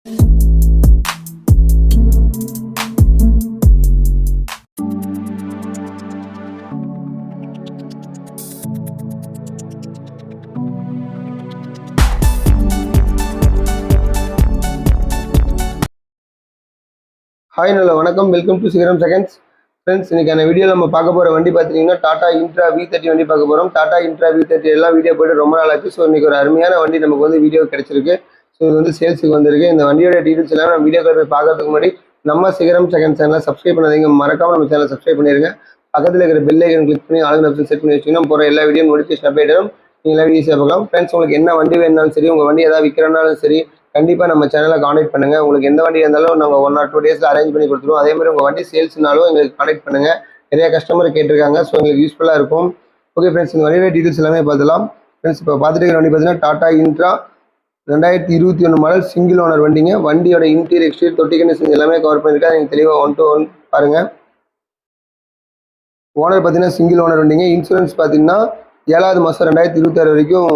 Hi நல்ல வணக்கம். Welcome to Sigaram seconds friends இன்னைக்கான வீடியோ நம்ம பார்க்க போகிற வண்டி பார்த்தீங்கன்னா டாடா இன்ட்ரா வி தேர்ட்டி வண்டி பார்க்க போகிறோம் டாடா இன்ட்ரா வி தேர்ட்டி எல்லாம் வீடியோ போய்ட்டு ரொம்ப நாள் ஆச்சு ஸோ இன்னைக்கு ஒரு அருமையான வண்டி நமக்கு வந்து வீடியோ கிடைச்சிருக்கு. ஸோ இது வந்து சேல்ஸுக்கு வந்திருக்கு. இந்த வண்டியோட டீட்டெயில்ஸ் எல்லாமே நம்ம வீடியோ போய் பார்க்கறதுக்கு முன்னாடி நம்ம சிகரம் செகண்ட் சேனலை சப்ஸ்கிரைப் பண்ணாதீங்க. மறக்காம நம்ம சேனலை சப்ஸ்கிரைப் பண்ணிருங்க. பக்கத்தில் இருக்கிற பெல் ஐக்கன் கிளிக் பண்ணி ஆளுங்க ஆப்ஷன் செட் பண்ணி வச்சிங்கன்னா போகிற எல்லா வீடியோ நோட்டிஃபிகேஷன் அப்டேட் வரும். நீங்கள் ஈஸியாக பார்க்கலாம். ஃப்ரெண்ட்ஸ் உங்களுக்கு என்ன வண்டி வேணாலும் சரி உங்கள் வண்டி எதாவது விற்கிறனாலும் சரி கண்டிப்பாக நம்ம சேனலை காண்டாக்ட் பண்ணுங்க. உங்களுக்கு எந்த வண்டி இருந்தாலும் நாங்கள் ஒன் ஆர் டூ டேஸில் அரேஞ்ச் பண்ணி கொடுத்துருவோம். அதே மாதிரி உங்கள் வண்டி சேல்ஸ்னாலும் எங்களுக்கு காண்டாக்ட் பண்ணுங்கள் நிறைய கஸ்டமர் கேட்டிருக்காங்க. ஸோ எங்களுக்கு யூஸ்ஃபுல்லாக இருக்கும். ஓகே ஃப்ரெண்ட்ஸ் இந்த வண்டியோட டீட்டெயில்ஸ் எல்லாமே பார்த்துலாம் ஃப்ரெண்ட்ஸ் இப்போ பார்த்துட்டு இருக்கிற வண்டி பார்த்தீங்கன்னா டாடா இன்ட்ரா ரெண்டாயிரத்தி இருபத்தி ஒன்று மாடல் சிங்கிள் ஓனர் வண்டிங்க. வண்டியோட இன்டீரியர் எக்ஸ்டீரியர் தொட்டி கண்டிஷன் எல்லாமே கவர் பண்ணியிருக்கேன். நீங்கள் தெளிவாக ஒன் டு ஒன் பாருங்கள் ஓனர் பார்த்தீங்கன்னா சிங்கிள் ஓனர் வண்டிங்க. இன்சூரன்ஸ் பார்த்தீங்கன்னா ஏழாவது மாதம் ரெண்டாயிரத்தி இருபத்தாறு வரைக்கும்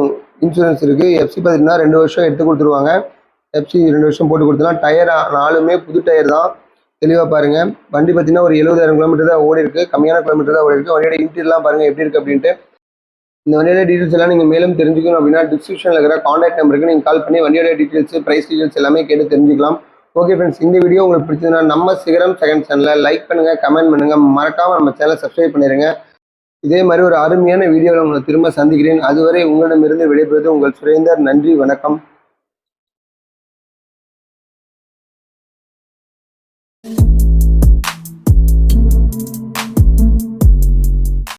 இன்சூரன்ஸ் இருக்குது எஃப்சி பார்த்தீங்கன்னா ரெண்டு வருஷம் எடுத்து கொடுத்துருவாங்க. எஃப்சி ரெண்டு வருஷம் போட்டு கொடுத்துலாம் டயர் நாலுமே புது டயர் தான். தெளிவாக பாருங்க. வண்டி பார்த்தீங்கன்னா ஒரு எழுபதாயிரம் கிலோமீட்டர் தான் ஓடி இருக்கு கம்மியான கிலோமீட்டர் தான் ஓடி இருக்குது வண்டியோட இன்டீரியர்லாம் பாருங்கள் எப்படி இருக்கு அப்படின்ட்டு. இந்த வண்டியோட டீட்டெயில்ஸ் எல்லாம் நீங்கள் மேலும் தெரிஞ்சுக்கணும் அப்படின்னா டிஸ்கிரிப்ஷனில் இருக்கிற காண்டாக்ட் நம்பருக்கு நீங்கள் கால் பண்ணி வண்டியோட டீட்டெயில்ஸ் ப்ரைஸ் டீட்டெயில்ஸ் எல்லாமே கேட்டு தெரிஞ்சுக்கலாம். ஓகே ஃப்ரெண்ட்ஸ் இந்த வீடியோ உங்களுக்கு பிடிச்சதுன்னா நம்ம சிகரம் செகண்ட் சேனலில் லைக் பண்ணுங்கள் கமெண்ட் பண்ணுங்கள் மறக்காமல் நம்ம சேனலை சப்ஸ்கிரைப் பண்ணிடுங்க இதே மாதிரி ஒரு அருமையான வீடியோவில் உங்களை திரும்ப சந்திக்கிறேன். அதுவரை உங்களிடமிருந்து விடைபெறுவது உங்கள் சுரேந்தர். நன்றி வணக்கம்.